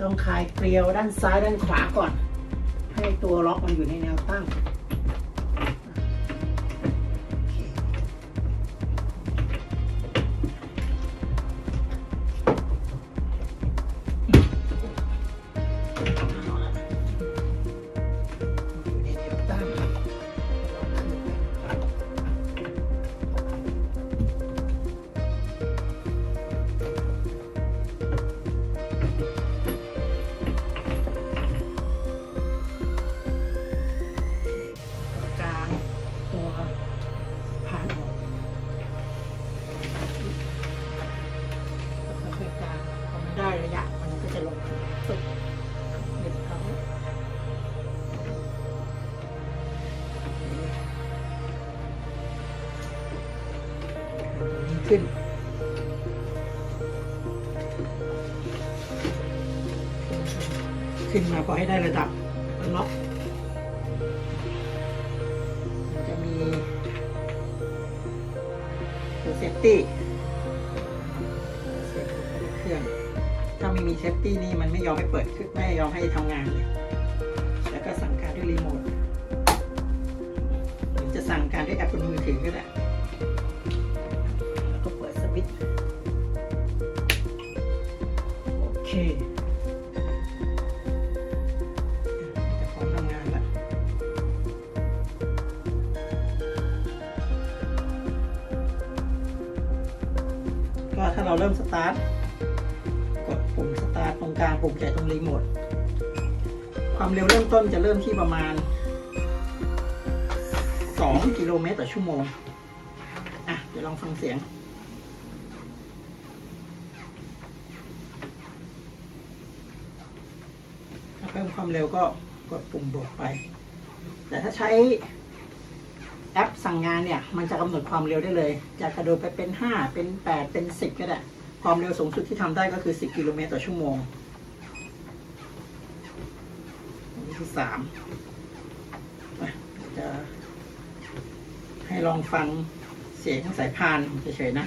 ต้องคลายเกลียวด้านซ้ายด้านขวาก่อน ให้ตัวล็อกมันอยู่ในแนวตั้ง ขึ้นมาพอให้ได้ระดับล็อกจะมีตัวเซฟตี้เซฟเครื่อง ถ้าไม่มีเซฟตี้นี่มันไม่ยอมให้เปิดขึ้นไม่ยอมให้ทำงานเลยแล้วก็สั่งการด้วยรีโมทหรือจะสั่งการด้วยแอปบนมือถือก็ได้แล้วก็เปิดสวิตช์โอเค เราเริ่มสตาร์ท กดปุ่มสตาร์ทตรงกลางปุ่มใหญ่ตรงรีโมท ความเร็วเริ่มต้นจะเริ่มที่ประมาณ 2 กิโลเมตรต่อชั่วโมง อะ เดี๋ยวลองฟังเสียงเพิ่มความเร็วก็กดปุ่มบวกไป แต่ถ้าใช้ แอปสั่งงานเนี่ยมันจะกำหนดความเร็วได้เลย จะกระโดดไปเป็น 5 เป็น 8 เป็น 10 ก็ได้ ความเร็วสูงสุดที่ทำได้ก็คือ 10 กิโลเมตรต่อชั่วโมงอันนี้คือ3อะจะให้ลองฟังเสียงสายพานเฉยๆนะ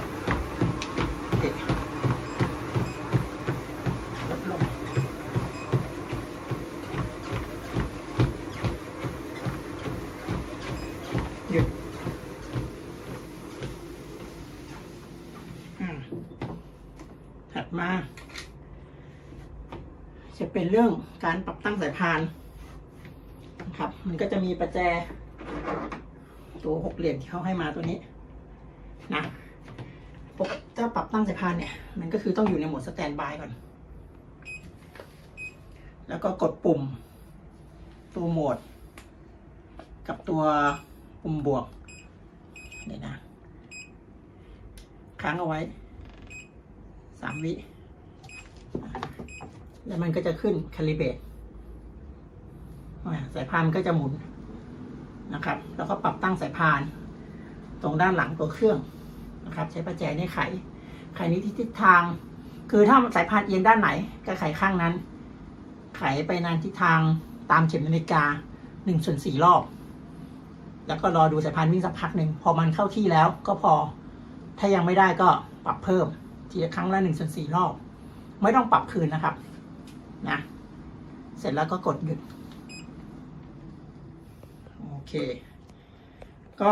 การปรับตั้งสายพานนะครับ มันก็จะมีประแจ ตัวหกเหลี่ยมที่เขาให้มาตัวนี้นะถ้าปรับตั้งสายพานเนี่ย มันก็คือต้องอยู่ในโหมดสแตนบายก่อน แล้วก็กดปุ่ม ตัวโหมด กับตัวปุ่มบวกเดี๋ยนะ ค้างเอาไว้สามวิ แล้วมันก็จะขึ้นคาลิเบตสายพานมันก็จะหมุนนะครับ แล้วก็ปรับตั้งสายพาน ตรงด้านหลังตัวเครื่องนะครับ ใช้ประแจนี่ไข ไขนี้ที่ทิศทาง คือถ้าสายพานเอียงด้านไหน ก็ไขข้างนั้น ไขไปนานทิศทางตามเข็มนาฬิกาหนึ่งส่วนสี่รอบ แล้วก็รอดูสายพานวิ่งสักพักหนึ่ง พอมันเข้าที่แล้วก็พอ ถ้ายังไม่ได้ก็ปรับเพิ่มทีละครั้งละหนึ่งส่วนสี่รอบ ไม่ต้องปรับคืนนะครับ นะ เสร็จแล้วก็กดหยุด โอเค ก็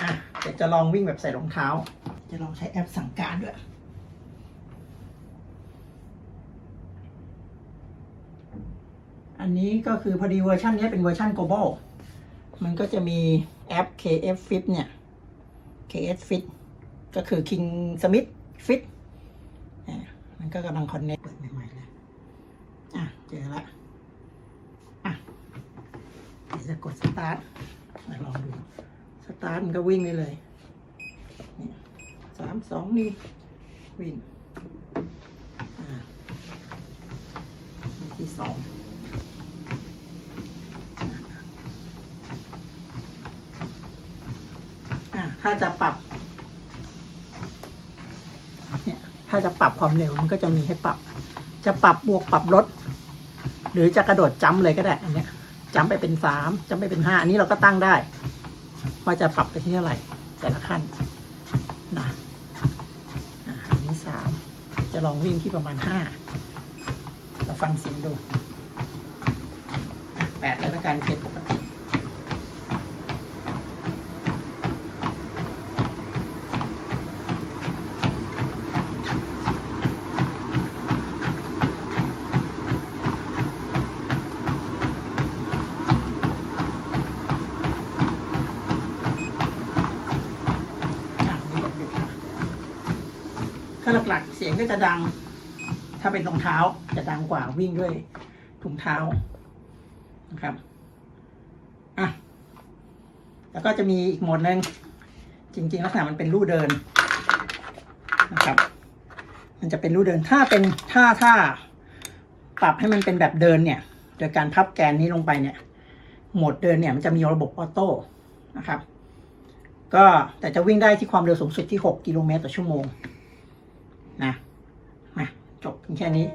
อะเดี๋ยวจะลองวิ่งแบบใส่รองเท้า จะลองใช้แอปสั่งการด้วยอันนี้ก็คือพอดีเวอร์ชันนี้เป็นเวอร์ชัน global มันก็จะมีแอป KF Fit เนี่ย KF Fit ก็คือ King Smith Fit อะมันก็กำลังคอนเนคเปิดใหม่ๆเลยอะ เจอละอะเดี๋ยวจะกดสตาร์ทลองดู สตาร์ทมันก็วิ่งได้เลยนี่สามสองนี่วิ่งอ่านี่ที่สองอะถ้าจะปรับเนี่ยถ้าจะปรับความเร็วมันก็จะมีให้ปรับ จะปรับบวกปรับลด หรือจะกระโดดจัมป์เลยก็ได้อันเนี้ยจัมป์ไปเป็นสามจัมป์ไปเป็นห้าอันนี้เราก็ตั้งได้ว่าจะปรับไปที่เท่าไหร่แต่ละขั้นนะอะอันนี้สามจะลองวิ่งที่ประมาณห้าเราฟังเสียงดูอะแปดแล้วละกันเจ็ดปกติ อะนี่หยุดนะถ้า หลักๆ เสียงก็จะดัง ถ้าเป็นรองเท้าจะดังกว่าวิ่งด้วยถุงเท้านะครับอะแล้วก็จะมีอีกโหมดหนึ่งจริง ๆ ลักษณะมันเป็นลู่เดินนะครับ มันจะเป็นลู่เดินถ้าเป็นถ้าถ้าปรับให้มันเป็นแบบเดินเนี่ย โดยการพับแกนนี้ลงไปเนี่ย โหมดเดินเนี่ยมันจะมีระบบออโต้นะครับ ก็แต่จะวิ่งได้ที่ความเร็วสูงสุดที่ 6 กิโลเมตรต่อชั่วโมง นะมาจบเพียงแค่นี้